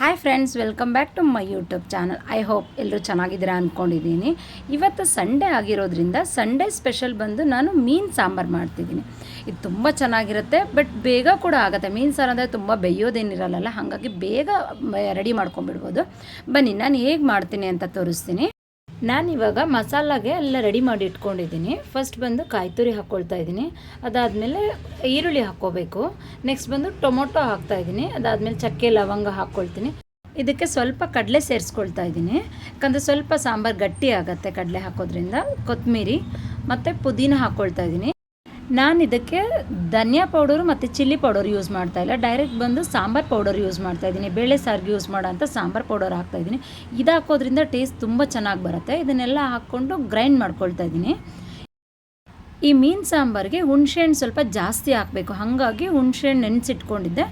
Hi friends welcome back to my YouTube channel I hope ಎಲ್ಲರೂ ಚೆನ್ನಾಗಿದ್ದೀರಾ ಅಂದ್ಕೊಂಡಿದ್ದೀನಿ ಇವತ್ತು ಸಂಡೇ ಆಗಿರೋದ್ರಿಂದ ಸಂಡೇ ಸ್ಪೆಷಲ್ ಬಂದು ನಾನು ಮೀನು ಸಾಂಬಾರು ಮಾಡ್ತಿದ್ದೀನಿ. ಇದು ತುಂಬ ಚೆನ್ನಾಗಿರುತ್ತೆ ಬಟ್ ಬೇಗ ಕೂಡ ಆಗುತ್ತೆ. ಮೀನು ಸಾರು ಅಂದರೆ ತುಂಬ ಬೇಯೋದೇನಿರಲ್ಲ ಹಾಗಾಗಿ ಬೇಗ ರೆಡಿ ಮಾಡ್ಕೊಂಬಿಡ್ಬೋದು ಬನ್ನಿ, ನಾನು ಹೇಗೆ ಮಾಡ್ತೀನಿ ಅಂತ ತೋರಿಸ್ತೀನಿ. ನಾನಿವಾಗ ಮಸಾಲಾಗೆ ಎಲ್ಲ ರೆಡಿ ಮಾಡಿ ಇಟ್ಕೊಂಡಿದ್ದೀನಿ. ಫಸ್ಟ್ ಬಂದು ಕಾಯಿ ತುರಿ ಹಾಕ್ಕೊಳ್ತಾ ಇದ್ದೀನಿ. ಅದಾದಮೇಲೆ ಈರುಳ್ಳಿ ಹಾಕ್ಕೋಬೇಕು. ನೆಕ್ಸ್ಟ್ ಬಂದು ಟೊಮೊಟೊ ಹಾಕ್ತಾ ಇದ್ದೀನಿ. ಅದಾದಮೇಲೆ ಚಕ್ಕೆ, ಲವಂಗ ಹಾಕ್ಕೊಳ್ತೀನಿ. ಇದಕ್ಕೆ ಸ್ವಲ್ಪ ಕಡಲೆ ಸೇರಿಸ್ಕೊಳ್ತಾ ಇದ್ದೀನಿ. ಯಾಕಂದರೆ ಸ್ವಲ್ಪ ಸಾಂಬಾರು ಗಟ್ಟಿ ಆಗುತ್ತೆ ಕಡಲೆ ಹಾಕೋದ್ರಿಂದ. ಕೊತ್ತಂಬರಿ ಮತ್ತು ಪುದೀನ ಹಾಕ್ಕೊಳ್ತಾ ಇದ್ದೀನಿ. ನಾನು ಇದಕ್ಕೆ ಧನಿಯಾ ಪೌಡರು ಮತ್ತು ಚಿಲ್ಲಿ ಪೌಡರ್ ಯೂಸ್ ಮಾಡ್ತಾ ಇಲ್ಲ. ಡೈರೆಕ್ಟ್ ಬಂದು ಸಾಂಬಾರ್ ಪೌಡರ್ ಯೂಸ್ ಮಾಡ್ತಾ ಇದ್ದೀನಿ. ಬೇಳೆ ಸಾರಿಗೆ ಯೂಸ್ ಮಾಡೋಂಥ ಸಾಂಬಾರ್ ಪೌಡರ್ ಹಾಕ್ತಾ ಇದ್ದೀನಿ. ಇದು ಹಾಕೋದ್ರಿಂದ ಟೇಸ್ಟ್ ತುಂಬ ಚೆನ್ನಾಗಿ ಬರುತ್ತೆ. ಇದನ್ನೆಲ್ಲ ಹಾಕ್ಕೊಂಡು ಗ್ರೈಂಡ್ ಮಾಡ್ಕೊಳ್ತಾ ಇದ್ದೀನಿ. ಈ ಮೀನು ಸಾಂಬಾರಿಗೆ ಹುಣಸೆಹಣ್ಣು ಸ್ವಲ್ಪ ಜಾಸ್ತಿ ಹಾಕಬೇಕು. ಹಾಗಾಗಿ ಹುಣಸೆಹಣ್ಣು ನೆನೆಸಿಟ್ಕೊಂಡಿದ್ದೆ.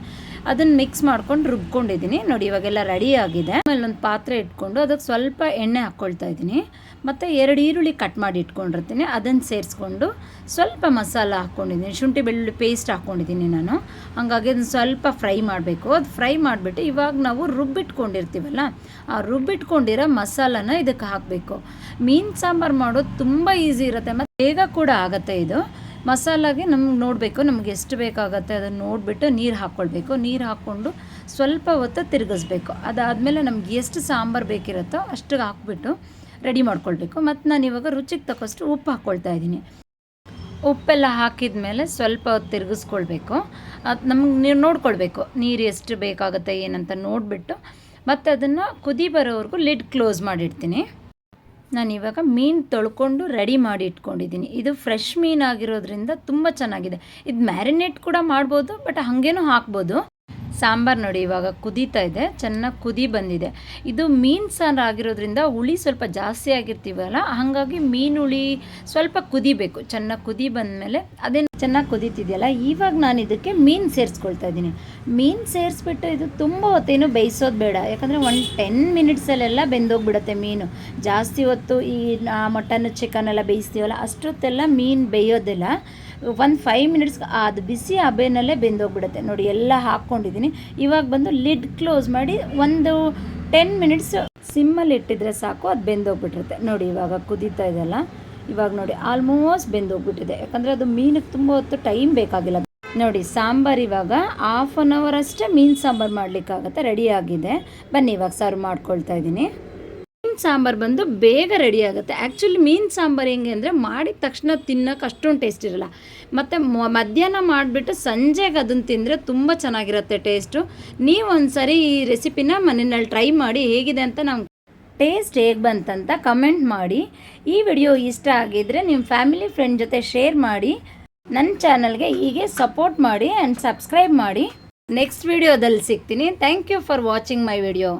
ಅದನ್ನು ಮಿಕ್ಸ್ ಮಾಡ್ಕೊಂಡು ರುಬ್ಕೊಂಡಿದ್ದೀನಿ. ನೋಡಿ, ಇವಾಗೆಲ್ಲ ರೆಡಿ ಆಗಿದೆ. ಆಮೇಲೆ ಒಂದು ಪಾತ್ರೆ ಇಟ್ಕೊಂಡು ಅದಕ್ಕೆ ಸ್ವಲ್ಪ ಎಣ್ಣೆ ಹಾಕ್ಕೊಳ್ತಾ ಇದ್ದೀನಿ. ಮತ್ತು ಎರಡು ಈರುಳ್ಳಿ ಕಟ್ ಮಾಡಿ ಇಟ್ಕೊಂಡಿರ್ತೀನಿ. ಅದನ್ನು ಸೇರಿಸ್ಕೊಂಡು ಸ್ವಲ್ಪ ಮಸಾಲ ಹಾಕ್ಕೊಂಡಿದ್ದೀನಿ ಶುಂಠಿ ಬೆಳ್ಳುಳ್ಳಿ ಪೇಸ್ಟ್ ಹಾಕ್ಕೊಂಡಿದ್ದೀನಿ ನಾನು. ಹಾಗಾಗಿ ಅದನ್ನು ಸ್ವಲ್ಪ ಫ್ರೈ ಮಾಡಬೇಕು. ಅದು ಫ್ರೈ ಮಾಡಿಬಿಟ್ಟು ಇವಾಗ ನಾವು ರುಬ್ಬಿಟ್ಕೊಂಡಿರ್ತೀವಲ್ಲ, ಆ ರುಬ್ಬಿಟ್ಕೊಂಡಿರೋ ಮಸಾಲನ ಇದಕ್ಕೆ ಹಾಕಬೇಕು. ಮೀನು ಸಾಂಬಾರು ಮಾಡೋದು ತುಂಬ ಈಸಿ ಇರುತ್ತೆ. ಮತ್ತು ಬೇಗ ಕೂಡ ಆಗುತ್ತೆ ಇದು. ಮಸಾಲಾಗೆ ನಮ್ಗೆ ನೋಡಬೇಕು, ನಮ್ಗೆ ಎಷ್ಟು ಬೇಕಾಗುತ್ತೆ ಅದನ್ನು ನೋಡಿಬಿಟ್ಟು ನೀರು ಹಾಕ್ಕೊಳ್ಬೇಕು ನೀರು ಹಾಕ್ಕೊಂಡು ಸ್ವಲ್ಪ ಹೊತ್ತು ತಿರುಗಿಸ್ಬೇಕು. ಅದಾದಮೇಲೆ ನಮ್ಗೆ ಎಷ್ಟು ಸಾಂಬಾರು ಬೇಕಿರುತ್ತೋ ಅಷ್ಟು ಹಾಕ್ಬಿಟ್ಟು ರೆಡಿ ಮಾಡ್ಕೊಳ್ಬೇಕು. ಮತ್ತು ನಾನು ಇವಾಗ ರುಚಿಗೆ ತಕ್ಕಷ್ಟು ಉಪ್ಪು ಹಾಕ್ಕೊಳ್ತಾ ಇದ್ದೀನಿ. ಉಪ್ಪೆಲ್ಲ ಹಾಕಿದ ಮೇಲೆ ಸ್ವಲ್ಪ ಹೊತ್ತು ತಿರುಗಿಸ್ಕೊಳ್ಬೇಕು. ಅದು ನಮ್ಗೆ ನೀರು ನೋಡ್ಕೊಳ್ಬೇಕು, ನೀರು ಎಷ್ಟು ಬೇಕಾಗುತ್ತೆ ಏನಂತ ನೋಡಿಬಿಟ್ಟು. ಮತ್ತು ಅದನ್ನು ಕುದಿ ಬರೋವರೆಗೂ ಲಿಡ್ ಕ್ಲೋಸ್ ಮಾಡಿಡ್ತೀನಿ. ನಾನು ಇವಾಗ ಮೀನು ತೊಳ್ಕೊಂಡು ರೆಡಿ ಮಾಡಿ ಇಟ್ಕೊಂಡಿದ್ದೀನಿ. ಇದು ಫ್ರೆಶ್ ಮೀನಾಗಿರೋದ್ರಿಂದ ತುಂಬ ಚೆನ್ನಾಗಿದೆ. ಇದು ಮ್ಯಾರಿನೇಟ್ ಕೂಡ ಮಾಡ್ಬೋದು, ಬಟ್ ಹಾಗೇನೂ ಹಾಕ್ಬೋದು. ಸಾಂಬಾರು ನೋಡಿ, ಇವಾಗ ಕುದೀತಾ ಇದೆ, ಚೆನ್ನಾಗಿ ಕುದಿ ಬಂದಿದೆ. ಇದು ಮೀನು ಸಾರು ಆಗಿರೋದ್ರಿಂದ ಹುಳಿ ಸ್ವಲ್ಪ ಜಾಸ್ತಿ ಆಗಿರ್ತೀವಲ್ಲ, ಹಾಗಾಗಿ ಮೀನು ಹುಳಿ ಸ್ವಲ್ಪ ಕುದಿಬೇಕು, ಚೆನ್ನಾಗಿ ಕುದಿ ಬಂದಮೇಲೆ. ಅದೇನು ಚೆನ್ನಾಗಿ ಕುದೀತಿದೆಯಲ್ಲ, ಇವಾಗ ನಾನು ಇದಕ್ಕೆ ಮೀನು ಸೇರಿಸ್ಕೊಳ್ತಾ ಇದ್ದೀನಿ. ಮೀನು ಸೇರಿಸ್ಬಿಟ್ಟು ಇದು ತುಂಬ ಹೊತ್ತೇನು ಬೇಯಿಸೋದು ಬೇಡ, ಯಾಕಂದರೆ ಒಂದು ಟೆನ್ ಮಿನಿಟ್ಸಲ್ಲೆಲ್ಲ ಬೆಂದೋಗ್ಬಿಡುತ್ತೆ ಮೀನು. ಜಾಸ್ತಿ ಹೊತ್ತು ಈ ಮಟನ್ ಚಿಕನ್ ಎಲ್ಲ ಬೇಯಿಸ್ತೀವಲ್ಲ, ಅಷ್ಟೊತ್ತೆಲ್ಲ ಮೀನು ಬೇಯೋದಿಲ್ಲ. ಒಂದು ಫೈವ್ ಮಿನಿಟ್ಸ್ ಅದು ಬಿಸಿ ಹಬೆನಲ್ಲೇ ಬೆಂದೋಗ್ಬಿಡುತ್ತೆ. ನೋಡಿ, ಎಲ್ಲ ಹಾಕ್ಕೊಂಡಿದ್ದೀನಿ. ಇವಾಗ ಬಂದು ಲಿಡ್ ಕ್ಲೋಸ್ ಮಾಡಿ ಒಂದು ಟೆನ್ ಮಿನಿಟ್ಸ್ ಸಿಮ್ಮಲ್ಲಿ ಇಟ್ಟಿದ್ರೆ ಸಾಕು, ಅದು ಬೆಂದೋಗ್ಬಿಟ್ಟಿರುತ್ತೆ. ನೋಡಿ, ಇವಾಗ ಕುದೀತಾ ಇದೆಲ್ಲ ಇವಾಗ ನೋಡಿ, ಆಲ್ಮೋಸ್ಟ್ ಬೆಂದೋಗ್ಬಿಟ್ಟಿದೆ. ಯಾಕಂದರೆ ಅದು ಮೀನಿಗೆ ತುಂಬ ಹೊತ್ತು ಟೈಮ್ ಬೇಕಾಗಿಲ್ಲ. ನೋಡಿ, ಸಾಂಬಾರು ಇವಾಗ ಹಾಫ್ ಆನ್ ಅವರ್ ಅಷ್ಟೇ ಮೀನು ಸಾಂಬಾರು ಮಾಡಲಿಕ್ಕಾಗತ್ತೆ, ರೆಡಿ ಆಗಿದೆ. ಬನ್ನಿ, ಇವಾಗ ಸರ್ವ್ ಮಾಡ್ಕೊಳ್ತಾ ಇದ್ದೀನಿ. ಮೀನು ಸಾಂಬಾರು ಬಂದು ಬೇಗ ರೆಡಿ ಆಗುತ್ತೆ. ಆ್ಯಕ್ಚುಲಿ ಮೀನು ಸಾಂಬಾರು ಹೆಂಗೆ ಅಂದರೆ ಮಾಡಿದ ತಕ್ಷಣ ತಿನ್ನೋಕೆ ಅಷ್ಟೊಂದು ಟೇಸ್ಟ್ ಇರಲ್ಲ. ಮತ್ತು ಮಧ್ಯಾಹ್ನ ಮಾಡಿಬಿಟ್ಟು ಸಂಜೆಗೆ ಅದನ್ನು ತಿಂದರೆ ತುಂಬ ಚೆನ್ನಾಗಿರುತ್ತೆ ಟೇಸ್ಟು ನೀವು ಒಂದ್ಸರಿ ಈ ರೆಸಿಪಿನ ಮನೆಯಲ್ಲಿ ಟ್ರೈ ಮಾಡಿ ಹೇಗಿದೆ ಅಂತ ನಾವು ಟೇಸ್ಟ್ ಹೇಗೆ ಬಂತಂತ ಕಮೆಂಟ್ ಮಾಡಿ. ಈ ವಿಡಿಯೋ ಇಷ್ಟ ಆಗಿದ್ದರೆ ನಿಮ್ಮ ಫ್ಯಾಮಿಲಿ ಫ್ರೆಂಡ್ ಜೊತೆ ಶೇರ್ ಮಾಡಿ. ನನ್ನ ಚಾನಲ್ಗೆ ಹೀಗೆ ಸಪೋರ್ಟ್ ಮಾಡಿ ಆ್ಯಂಡ್ ಸಬ್ಸ್ಕ್ರೈಬ್ ಮಾಡಿ. ನೆಕ್ಸ್ಟ್ ವಿಡಿಯೋದಲ್ಲಿ ಸಿಗ್ತೀನಿ. Thank you for watching my video